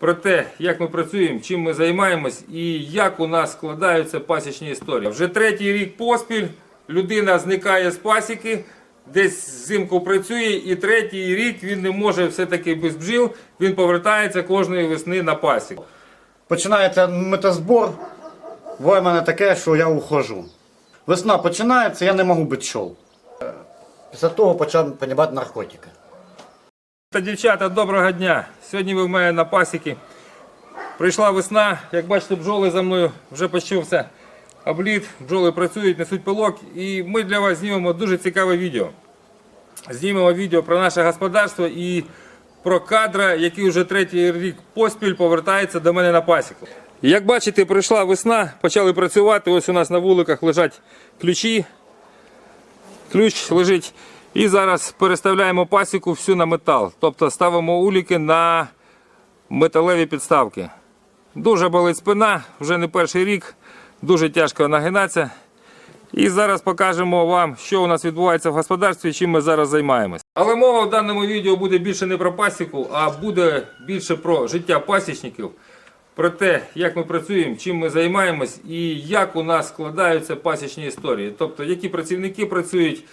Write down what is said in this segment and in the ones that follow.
про те, як ми працюємо, чим ми займаємось і як у нас складаються пасічні історії. Вже третій рік поспіль людина зникає з пасіки, десь взимку працює, і третій рік він не може все-таки без бджіл, він повертається кожної весни на пасіку. Починається метазбор. Буває в мене таке, що я ухожу. Весна починається, я не можу бути пчол. Після того почав понімати наркотики. Та дівчата, доброго дня! Сьогодні ви в мене на пасіки. Прийшла весна, як бачите, бджоли за мною вже почався обліт, бджоли працюють, несуть пилок. І ми для вас знімемо дуже цікаве відео. Знімемо відео про наше господарство і про кадра, який вже третій рік поспіль повертається до мене на пасіку. Як бачите, прийшла весна, почали працювати. Ось у нас на вуликах лежать ключі. Ключ лежить. І зараз переставляємо пасіку всю на метал. Тобто ставимо уліки на металеві підставки. Дуже болить спина, вже не перший рік, дуже тяжко нагинатися. І зараз покажемо вам, що у нас відбувається в господарстві чим ми зараз займаємось. Але мова в даному відео буде більше не про пасіку, а буде більше про життя пасічників, про те, як ми працюємо, чим ми займаємось і як у нас складаються пасічні історії. Тобто, які працівники працюють.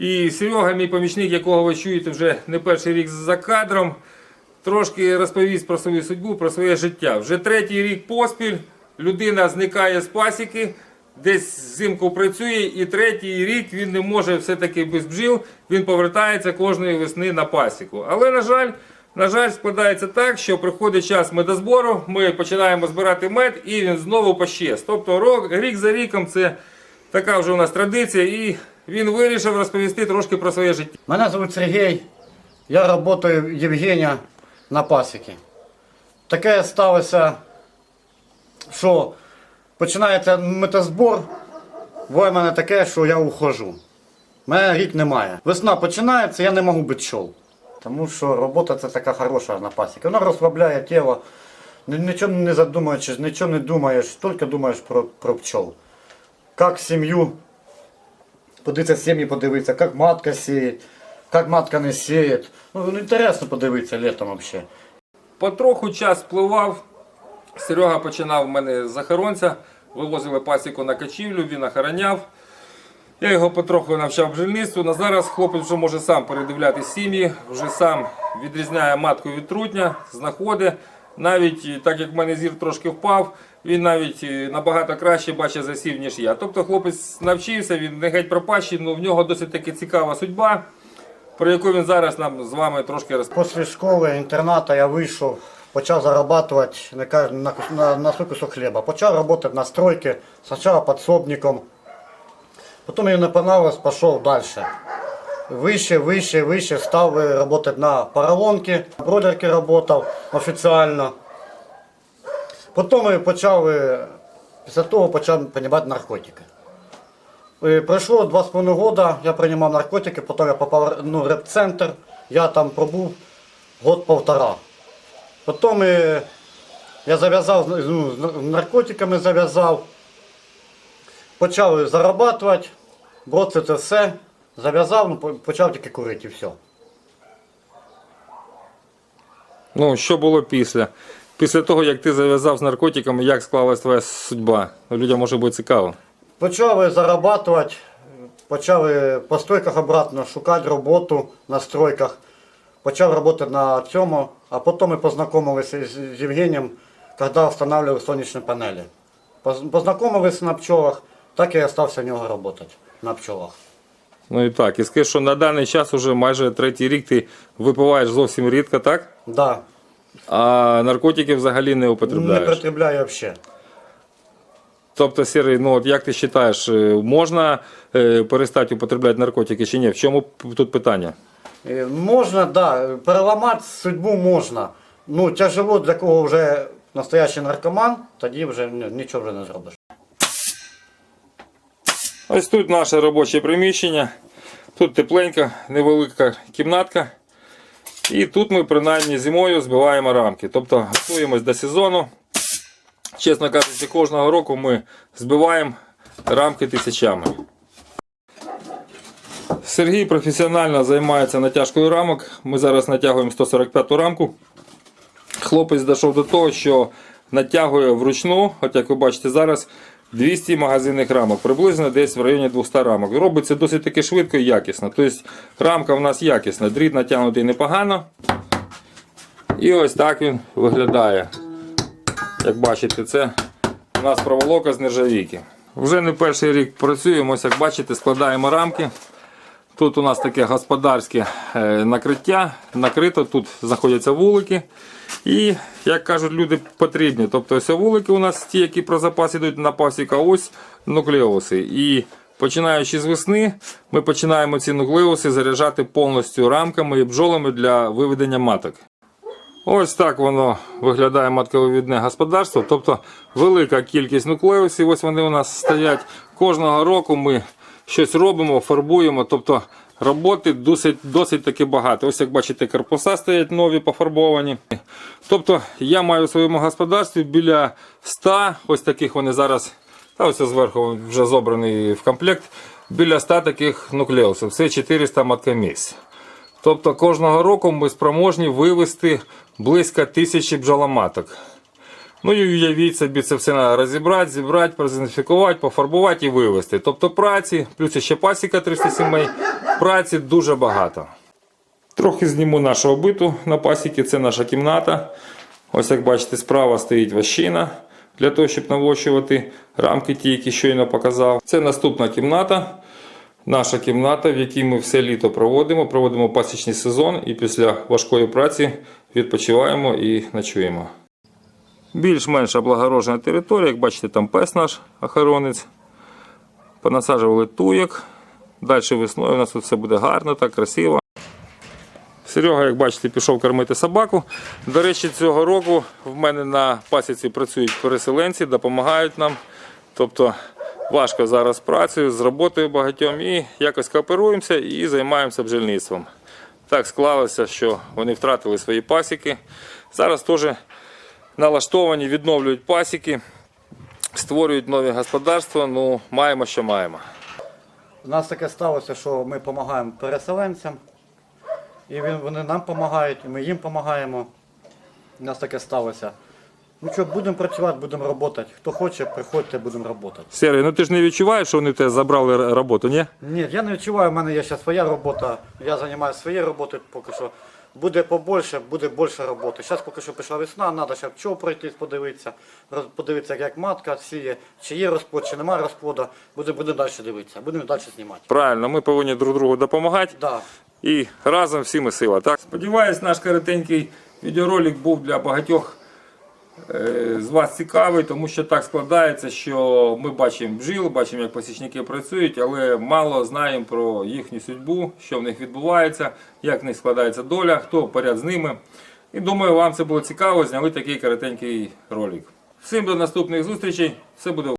І Серега, мій помічник, якого ви чуєте вже не перший рік за кадром, трошки розповість про свою судьбу, про своє життя. Вже третій рік поспіль людина зникає з пасіки, десь взимку працює, і третій рік він не може все-таки без бджіл, він повертається кожної весни на пасіку. Але, на жаль, на жаль, складається так, що приходить час медозбору, ми починаємо збирати мед і він знову пощез. Тобто рік за ріком це така вже у нас традиція, і він вирішив розповісти трошки про своє життя. Мене звуть Сергій, я працюю Євгенія на пасіки. Таке сталося, що починається метазбор. Буває в мене таке, що я ухожу. Мене рік немає. Весна починається, я не можу бути пчол. Тому що робота це така хороша на пасіки. Вона розслабляє тіло. Нічого не задумуючись, нічого не думаєш, тільки думаєш про, про пчол. Як сім'ю подивитися сім'ї, подивитися, як матка сіє, як матка не сіє. Ну, ну, інтересно подивитися літом взагалі. Потроху час впливав. Серега починав в мене з охоронця, вивозили пасіку на качівлю, він охороняв. Я його потроху навчав бджільництву. На зараз хлопець вже може сам передивляти сім'ї, вже сам відрізняє матку від трутня, знаходить. Навіть так як в мене зір трошки впав, він навіть е, набагато краще бачить засів, ніж я. Тобто хлопець навчився, він не геть пропащий, але в нього досить таки цікава судьба, про яку він зараз нам з вами трошки розповідає. Після школи, інтерната я вийшов, почав зарабатувати на, на, на, на свій кусок хліба. Почав працювати на стройці, спочатку підсобником. Потім мені не понравилось, пішов далі. Вище, вище, вище став працювати на поролонці, на бродерці працював офіційно. Потім почав, після того почав приймати наркотики. Е, Пройшло два з половиною года, я приймав наркотики, потім я попав ну, в реп-центр, я там пробув год-полтора. Потім е, я зав'язав, ну, наркотиками зав'язав, почав зарабатувати, бросив це все, зав'язав, ну, почав тільки курити і все. Ну, що було після? Після того, як ти зав'язав з наркотиками, як склалась твоя судьба? Людям може бути цікаво. Почали зарабатувати, почали по стройках обратно шукати роботу на стройках. Почав працювати на цьому, а потім ми познайомилися з Євгенієм, коли встановлювали сонячні панелі. Познайомилися на пчолах, так і залишився в нього працювати на пчолах. Ну і так, і скажи, що на даний час уже майже третій рік ти випиваєш зовсім рідко, так? Да, А наркотики взагалі не не употребляєш. потребляю взагалі. Тобто, Сірий, ну от як ти вважаєш, е, можна е, перестати употребляти наркотики чи ні? В чому п- тут питання? Е, Можна, да, переламати судьбу можна. Ну, тяжело для кого вже настоящий наркоман, тоді вже ні- нічого вже не зробиш. Ось тут наше робоче приміщення. Тут тепленька, невелика кімнатка. І тут ми принаймні зимою збиваємо рамки. Тобто готуємось до сезону. Чесно кажучи, кожного року ми збиваємо рамки тисячами. Сергій професіонально займається натяжкою рамок. Ми зараз натягуємо 145 рамку. хлопець дійшов до того, що натягує вручну, от як ви бачите зараз, 200 магазинних рамок, приблизно десь в районі 200 рамок. Робиться досить таки швидко і якісно. Тобто рамка в нас якісна, дріт натягнутий непогано. І ось так він виглядає. Як бачите, це у нас проволока з нержавійки. Вже не перший рік працюємо, ось як бачите, складаємо рамки. Тут у нас таке господарське е, накриття, накрито, тут знаходяться вулики. І, як кажуть, люди потрібні. Тобто ось вулики у нас ті, які про запас йдуть на пасіка, ось нуклеуси. І починаючи з весни, ми починаємо ці нуклеуси заряджати повністю рамками і бджолами для виведення маток. Ось так воно виглядає матковивідне господарство. Тобто велика кількість нуклеусів, ось вони у нас стоять. Кожного року ми щось робимо, фарбуємо. Тобто роботи досить, досить таки багато. Ось як бачите, корпуса стоять нові пофарбовані. Тобто я маю в своєму господарстві біля 100, ось таких вони зараз, та ось зверху вже зобраний в комплект, біля 100 таких нуклеусів. Все 400 маткомісць. Тобто кожного року ми спроможні вивести близько тисячі бджоломаток. Ну і уявіть собі, це все розібрати, зібрати, презентифікувати, пофарбувати і вивезти. Тобто праці, плюс ще пасіка 300 сімей, праці дуже багато. Трохи зніму нашого биту на пасіки, це наша кімната. Ось як бачите, справа стоїть ващина для того, щоб навощувати рамки, ті, які щойно показав. Це наступна кімната. Наша кімната, в якій ми все літо проводимо, проводимо пасічний сезон і після важкої праці відпочиваємо і ночуємо. Більш-менш облагорожена територія, як бачите, там пес наш охоронець. Понасаджували туєк. Далі весною у нас тут все буде гарно, так красиво. Серега, як бачите, пішов кормити собаку. До речі, цього року в мене на пасіці працюють переселенці, допомагають нам. Тобто важко зараз працею, з роботою багатьом і якось кооперуємося і займаємося бджільництвом. Так склалося, що вони втратили свої пасіки. Зараз теж налаштовані, відновлюють пасіки, створюють нові господарства. Ну, маємо, що маємо. У нас таке сталося, що ми допомагаємо переселенцям, і вони нам допомагають, і ми їм допомагаємо. У нас таке сталося. Ну що, будемо працювати, будемо працювати. Хто хоче, приходьте, будемо працювати. Сергій, ну ти ж не відчуваєш, що вони тебе забрали роботу, ні? Ні, я не відчуваю, в мене є ще своя робота. Я займаюся своєю роботою поки що. Буде побольше, буде більше роботи. Зараз поки що пішла весна, треба ще пчол пройтись, подивитися, подивитися, як матка сіє, чи є розплод, чи немає розплоду. Будемо буде далі дивитися, будемо далі знімати. Правильно, ми повинні друг другу допомагати. Да. І разом всі ми сила. Так? Сподіваюсь, наш коротенький відеоролик був для багатьох з вас цікавий, тому що так складається, що ми бачимо бджіл, бачимо, як посічники працюють, але мало знаємо про їхню судьбу, що в них відбувається, як в них складається доля, хто поряд з ними. І думаю, вам це було цікаво. Зняли такий коротенький ролик. Всім до наступних зустрічей. Все буде.